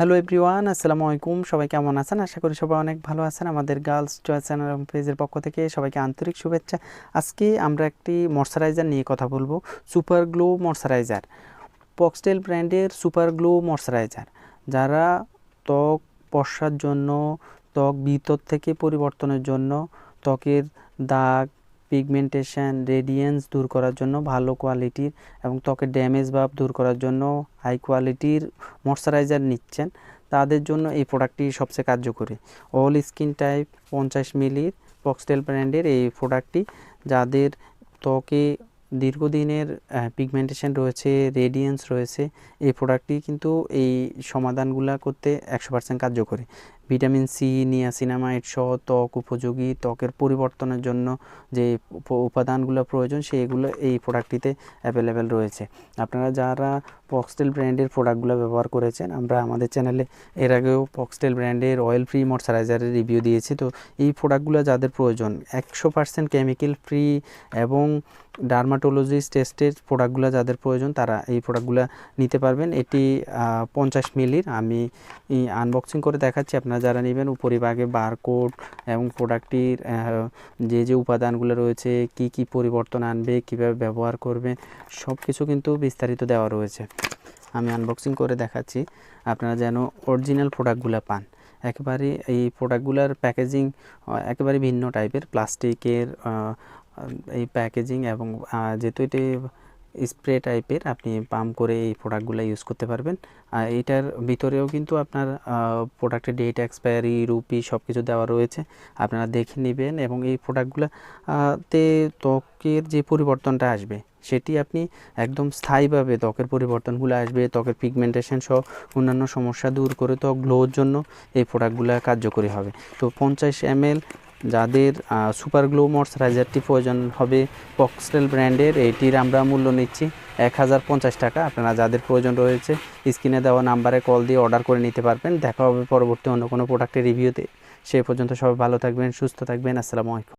Hello everyone আসসালামু আলাইকুম। সবাই কেমন আছেন? আশা করি সবাই অনেক ভালো আছেন। আমাদের গার্লস চয়েস চ্যানেল এবং পেজের পক্ষ থেকে সবাইকে আন্তরিক শুভেচ্ছা। আজকে আমরা একটি ময়শ্চারাইজার নিয়ে কথা বলব। সুপার গ্লো ময়শ্চারাইজার পক্সটেল ব্র্যান্ডের সুপার গ্লো ময়শ্চারাইজার যারা ত্বক পশার জন্য, ত্বক ভিতর থেকে পরিবর্তনের জন্য, ত্বকের দাগ পিগমেন্টেশন রেডিয়েন্স দূর করার জন্য ভালো কোয়ালিটির এবং ত্বকের ড্যামেজ ভাব দূর করার জন্য হাই কোয়ালিটির ময়শ্চারাইজার নিচ্ছেন। তাদের জন্য এই প্রোডাক্টটি সবচেয়ে কার্যকরী। অল স্কিন টাইপ পঞ্চাশ মিলির ফক্সটেল ব্র্যান্ডের এই প্রোডাক্টটি যাদের ত্বকে দীর্ঘদিনের পিগমেন্টেশন রয়েছে রেডিয়েন্স রয়েছে, এই প্রোডাক্টটি কিন্তু এই সমাধানগুলো করতে একশো পার্সেন্ট কার্যকরী। ভিটামিন সি, নিয়াসিনামাইড সহ ত্বক উপযোগী। ত্বকের পরিবর্তনের জন্য যে উপ- উপাদানগুলো প্রয়োজন, সেগুলো এই প্রোডাক্টটিতে অ্যাভেলেবেল রয়েছে। আপনারা যারা ফক্সটেল ব্র্যান্ডের প্রোডাক্টগুলো ব্যবহার করেছেন, আমরা আমাদের চ্যানেলে এর আগেও ফক্সটেল ব্র্যান্ডের অয়েল ফ্রি ময়শ্চারাইজারের রিভিউ দিয়েছি। তো এই প্রোডাক্টগুলো যাদের প্রয়োজন, একশো পার্সেন্ট কেমিক্যাল ফ্রি এবং ডার্মাটোলজিস্ট টেস্টের প্রোডাক্টগুলো যাদের প্রয়োজন, তারা এই প্রোডাক্টগুলো নিতে পারবেন। এটি পঞ্চাশ মিলির আমি আনবক্সিং করে দেখাচ্ছি, আপনারা যারা নেবেন উপরিভাগে বারকোড এবং প্রোডাক্টটির যে যে উপাদানগুলো রয়েছে, কি কি পরিবর্তন আনবে, কীভাবে ব্যবহার করবে সব কিছু কিন্তু বিস্তারিত দেওয়া রয়েছে। আমি আনবক্সিং করে দেখাচ্ছি। আপনারা যেন অরিজিনাল প্রোডাক্টগুলো পান। একেবারে এই প্রোডাক্টগুলোর প্যাকেজিং একেবারে ভিন্ন টাইপের প্লাস্টিকের এই প্যাকেজিং এবং যেহেতু এটি স্প্রে টাইপের আপনি পাম্প করে এই প্রোডাক্টগুলো ইউজ করতে পারবেন। আর এইটার ভিতরেও কিন্তু আপনার প্রোডাক্টের ডেট এক্সপায়ারি রুপি সব কিছু দেওয়া রয়েছে। আপনারা দেখে নেবেন এবং এই প্রোডাক্টগুলো তে ত্বকের যে পরিবর্তনটা আসবে, সেটি আপনি একদম স্থায়ীভাবে ত্বকের পরিবর্তনগুলো আসবে, ত্বকের পিগমেন্টেশন সহ অন্যান্য সমস্যা দূর করে ত্বক গ্লোর জন্য এই প্রোডাক্টগুলো কার্যকরী হবে। তো পঞ্চাশ এম যাদের সুপার গ্লো ময়শ্চারাইজারটি প্রয়োজন হবে পক্সটেল ব্র্যান্ডের, এটির আমরা মূল্য নিচ্ছি এক হাজার পঞ্চাশ টাকা। আপনারা যাদের প্রয়োজন রয়েছে, স্ক্রিনে দেওয়া নাম্বারে কল দিয়ে অর্ডার করে নিতে পারবেন। দেখা হবে পরবর্তী অন্য কোনো প্রোডাক্টের রিভিউতে। সে পর্যন্ত সবাই ভালো থাকবেন, সুস্থ থাকবেন। আসসালামু আলাইকুম।